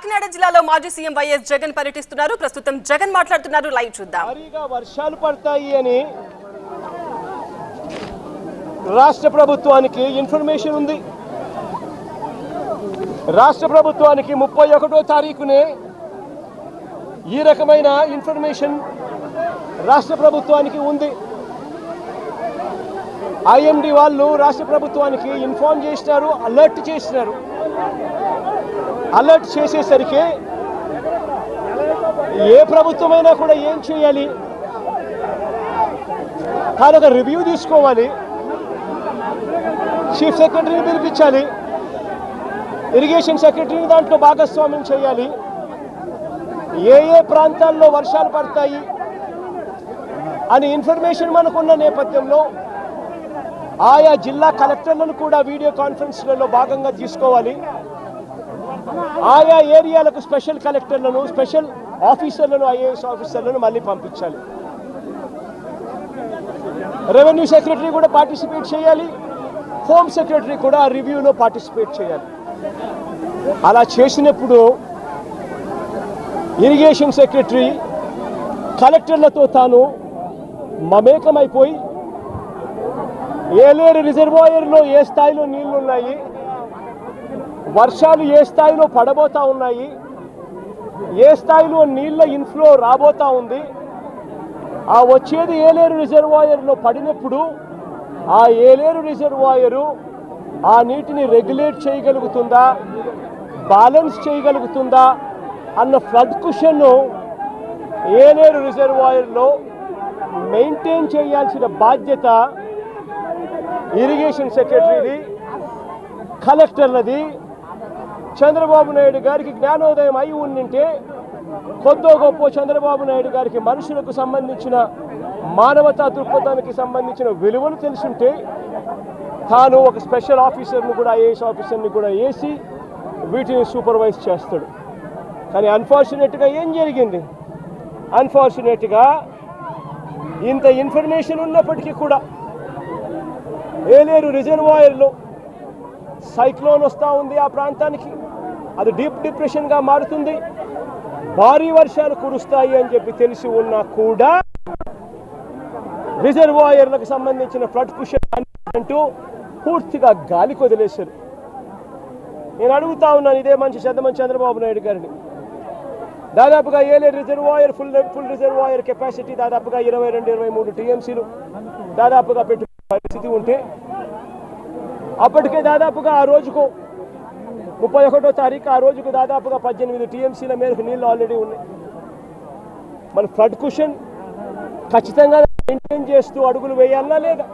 కాకినాడ జిల్లాలో మాజీ CM YS Jagan పర్యటిస్తున్నారు. ప్రస్తుతం జగన్ మాట్లాడుతున్నారు. లైవ్ చూద్దాం. భారీగా వర్షాలు పడతాయి అని రాష్ట్ర ప్రభుత్వానికి ఇన్ఫర్మేషన్ ఉంది. రాష్ట్ర ప్రభుత్వానికి ముప్పై ఒకటో తారీఖునే ఈ రకమైన ఇన్ఫర్మేషన్ రాష్ట్ర ప్రభుత్వానికి ఉంది. ఐఎండి వాళ్ళు రాష్ట్ర ప్రభుత్వానికి ఇన్ఫార్మ్ చేసినారు అలర్ట్ చేసినారు. అలర్ట్ చేసేసరికి ఏ ప్రభుత్వమైనా కూడా ఏం చేయాలి? తాను ఒక రివ్యూ తీసుకోవాలి. చీఫ్ సెక్రటరీని పిలిపించాలి. ఇరిగేషన్ సెక్రటరీని దాంట్లో భాగస్వామ్యం చేయాలి. ఏ ఏ ప్రాంతాల్లో వర్షాలు పడతాయి అని ఇన్ఫర్మేషన్ మనకున్న నేపథ్యంలో ఆయా జిల్లా కలెక్టర్లను కూడా వీడియో కాన్ఫరెన్స్లలో భాగంగా తీసుకోవాలి. ఆయా ఏరియాలకు స్పెషల్ కలెక్టర్లను స్పెషల్ ఆఫీసర్లను ఐఏఎస్ ఆఫీసర్లను మళ్ళీ పంపించాలి. రెవెన్యూ సెక్రటరీ కూడా పార్టిసిపేట్ చేయాలి. హోమ్ సెక్రటరీ కూడా ఆ రివ్యూలో పార్టిసిపేట్ చేయాలి. అలా చేసినప్పుడు ఇరిగేషన్ సెక్రటరీ కలెక్టర్లతో తాను మమేకమైపోయి ఏలేరు రిజర్వాయర్లో ఏ స్థాయిలో నీళ్ళు ఉన్నాయి వర్షాలు ఏ స్థాయిలో పడబోతా ఉన్నాయి? ఏ స్థాయిలో నీళ్ళ ఇన్ఫ్లో రాబోతా ఉంది? ఆ వచ్చేది ఏలేరు రిజర్వాయర్లో పడినప్పుడు ఆ ఏలేరు రిజర్వాయరు ఆ నీటిని రెగ్యులేట్ చేయగలుగుతుందా? బ్యాలెన్స్ చేయగలుగుతుందా? అన్న ఫ్లడ్ కుషన్ను ఏలేరు రిజర్వాయర్లో మెయింటైన్ చేయాల్సిన బాధ్యత ఇరిగేషన్ సెక్రటరీది కలెక్టర్లది చంద్రబాబు నాయుడు గారికి జ్ఞానోదయం అయి ఉండింటే కొద్దో గొప్ప చంద్రబాబు నాయుడు గారికి మనుషులకు సంబంధించిన మానవతా దృక్పథానికి సంబంధించిన విలువలు తెలిసింటే తాను ఒక స్పెషల్ ఆఫీసర్ని కూడా ఐఏఎస్ ఆఫీసర్ని కూడా వేసి వీటిని సూపర్వైజ్ చేస్తాడు. కానీ అన్ఫార్చునేట్గా ఏం జరిగింది? అన్ఫార్చునేట్గా ఇంత ఇన్ఫర్మేషన్ ఉన్నప్పటికీ కూడా ఏలేరు రిజర్వాయర్లో సైక్లోన్ వస్తూ ఉంది ఆ ప్రాంతానికి. అది డీప్ డిప్రెషన్గా మారుతుంది. భారీ వర్షాలు కురుస్తాయి అని చెప్పి తెలిసి ఉన్నా కూడా రిజర్వాయర్లకు సంబంధించిన ఫ్లడ్ కుషన్ అంటూ పూర్తిగా గాలికి వదిలేశారు నేను అడుగుతా ఉన్నాను ఇదే మంచి చంద్రమని చంద్రబాబు నాయుడు గారిని. దాదాపుగా ఏలే reservoir full full reservoir capacity దాదాపుగా ఇరవై రెండు ఇరవై మూడు టీఎంసీలు దాదాపుగా పెట్టుకునే పరిస్థితి ఉంటే అప్పటికే దాదాపుగా ఆ రోజుకు ముప్పై ఒకటో తారీఖు ఆ రోజుకు దాదాపుగా పద్దెనిమిది టీఎంసీల మేరకు నీళ్ళు ఆల్రెడీ ఉన్నాయి. మన ఫ్లడ్ కుషన్ ఖచ్చితంగా మెయింటైన్ చేస్తూ అడుగులు వేయాలా లేదా?